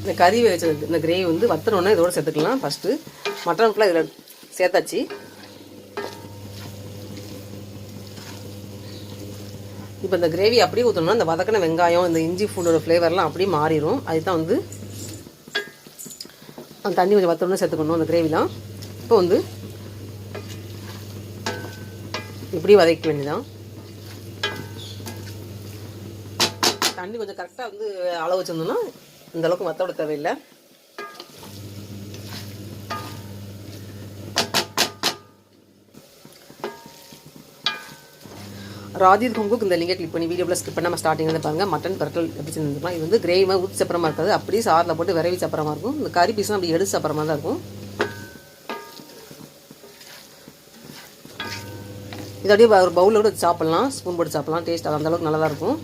இந்த கறி வச்ச இந்த கிரேவி வந்து வத்தனோடனே இதோட சேர்த்துக்கலாம். ஃபஸ்ட்டு மட்டன் ஃபுல்லாக இதில் சேர்த்தாச்சு. இப்போ இந்த கிரேவி அப்படியே ஊற்றணும்னா இந்த வதக்கின வெங்காயம் இந்த இஞ்சி பூண்டோட ஃப்ளேவர்லாம் அப்படியே மாறிடும் அதுதான் வந்து அந்த தண்ணி கொஞ்சம் வத்தணும்னு சேர்த்துக்கணும் அந்த கிரேவிலாம் இப்போ வந்து இப்படி வதக்க வேண்டியதான் தண்ணி கொஞ்சம் கரெக்டாக வந்து அளவு வச்சிருந்தோம்னா இந்த அளவுக்கு தேவையில்லை. ராஜீவ் குங்குக்கு இந்த லிங்கை கிளிக் பண்ணி வீடியோவில் ஸ்கிப் பண்ணாமல் ஸ்டார்டிங் வந்து பாருங்கள் மட்டன் பரட்டல் எப்படி செஞ்சுருக்கலாம் இது வந்து கிரேவி மாதிரி ஊற்றி சப்பரமாக இருக்காது. அப்படியே சாரில் போட்டு விரைவி சப்பரமாக இருக்கும். இந்த கறி பீஸ்லாம் அப்படி எடுத்து சப்பரமாக தான் இருக்கும். இது அப்படியே ஒரு பவுலில் கூட சாப்பிட்லாம். ஸ்பூன் போட்டு சாப்பிட்லாம். டேஸ்ட் அந்த அளவுக்கு நல்லா தான் இருக்கும்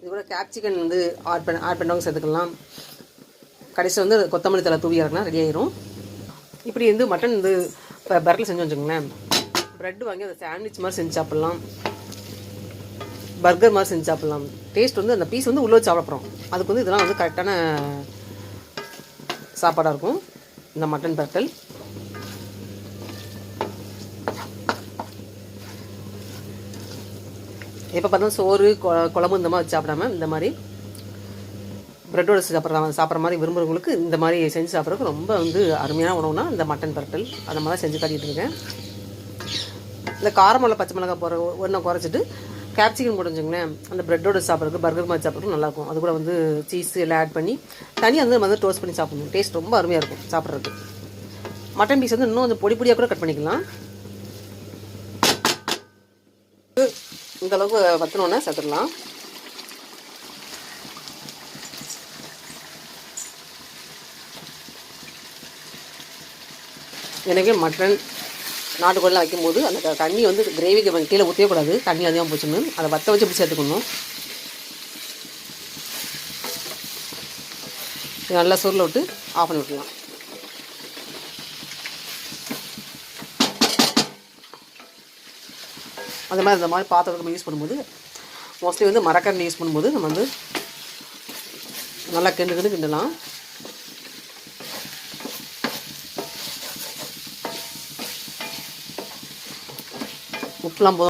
இது கூட கேப்சிகன் வந்து ஆட் பண்ண ஆட் பண்ணவங்க சேர்த்துக்கலாம் கடைசி வந்து கொத்தமல்லி தலை தூவி இறக்குனா ரெடி ஆயிரும். இப்படி வந்து மட்டன் வந்து இப்போ பரட்டில் செஞ்சு வச்சுக்கோங்களேன். ப்ரெட் வாங்கி அதை சாண்ட்விச் மாதிரி செஞ்சு சாப்பிட்லாம். பர்கர் மாதிரி செஞ்சு சாப்பிட்லாம். டேஸ்ட் வந்து அந்த பீஸ் வந்து உள்ளே வச்சு அதுக்கு வந்து இதெல்லாம் வந்து கரெக்டான சாப்பாடாக இருக்கும். இந்த மட்டன் பரட்டல் எப்போ பார்த்தாலும் சோறு கொ- குழம்பு இந்த மாதிரி சாப்பிடாம இந்த மாதிரி ப்ரெட்டோட சாப்பிட்ற சாப்பிட்ற மாதிரி விரும்புகிறவங்களுக்கு இந்த மாதிரி செஞ்சு சாப்பிட்றதுக்கு ரொம்ப வந்து அருமையான உணவுனா இந்த மட்டன் பரட்டல் அந்த மாதிரி செஞ்சு காட்டிகிட்டு இருக்கேன். இந்த காரமல்ல பச்சை மிளகாய் போகிற ஒன்றை குறைச்சிட்டு கேப்சிகம் போட்டு அந்த ப்ரெட்டோட சாப்பிட்றதுக்கு பர்கர் மாதிரி சாப்பிட்றதுக்கு நல்லாயிருக்கும் அது கூட வந்து சீஸ் எல்லாம் ஆட் பண்ணி தனியாக வந்து வந்து டோஸ்ட் பண்ணி சாப்பிடணும். டேஸ்ட் ரொம்ப அருமையாக இருக்கும் சாப்பிட்றதுக்கு. மட்டன் பீஸ் வந்து இன்னும் கொஞ்சம் பொடி பொடியாக கூட கட் பண்ணிக்கலாம். இந்தளவுக்கு அளவுக்கு சேர்த்துடலாம். எனவே மட்டன் நாட்டுக்கோழிலாம் வைக்கும்போது அந்த தண்ணி வந்து கிரேவிக்கு கீழே ஊற்றக்கூடாது தண்ணி அதிகமாக போச்சுன்னு. அதை வற்ற வச்சு இப்படி சேர்த்துக்கணும். நல்லா சுருளை விட்டு ஆஃப் பண்ணி விட்டுலாம் அந்த மாதிரி இந்த மாதிரி பாத்திரத்தை நம்ம யூஸ் பண்ணும்போது மோஸ்ட்லி வந்து மரக்கரணி யூஸ் பண்ணும்போது நம்ம வந்து நல்லா கிண்டு கிண்டு கிண்டலாம். உப்புலாம் போதும்